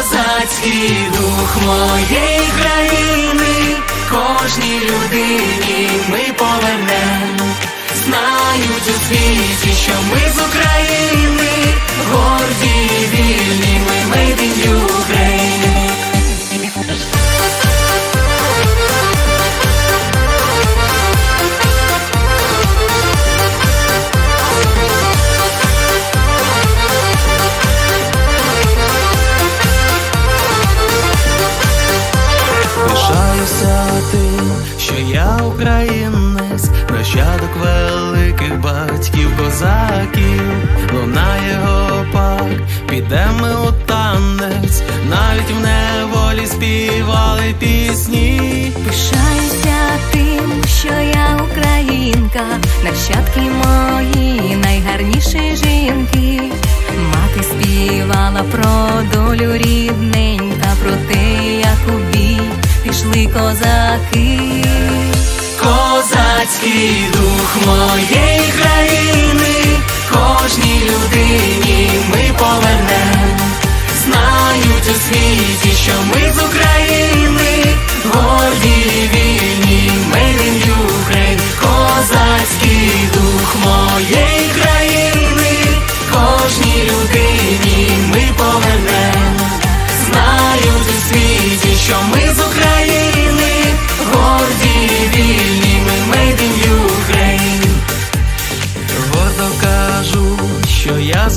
Козацький дух моєї країни, кожній людині ми повернем. Знають у світі, що ми з України, що я українець, нащадок великих батьків козаків, лунає гопак, підемо у танець, навіть в неволі співали пісні. Пишаюся тим, що я українка, нащадки мої найгарніші жінки. Мати співала про долю рідненька, про те, як у бій пішли козаки. Козацький дух моєї країни, кожній людині ми повернем. Знають у світі, що ми з України, горді і вільні, in Ukraine. Козацький дух моєї країни, кожній людині ми повернем. Знають у світі, що ми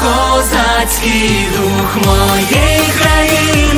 Козацький дух моєї країни,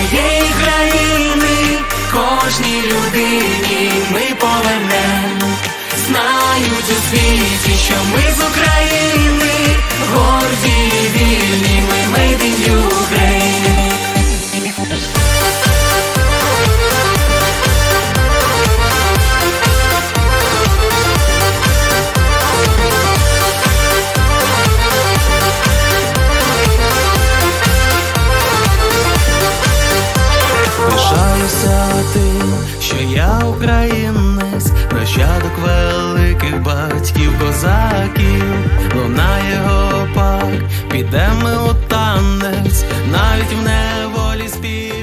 Моєї країни, кожній людині ми повернем. Знають у світі, що ми з України, батьків козаків, лунає гопак, підемо у танець, навіть в неволі співали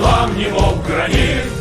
незламні, мов граніт,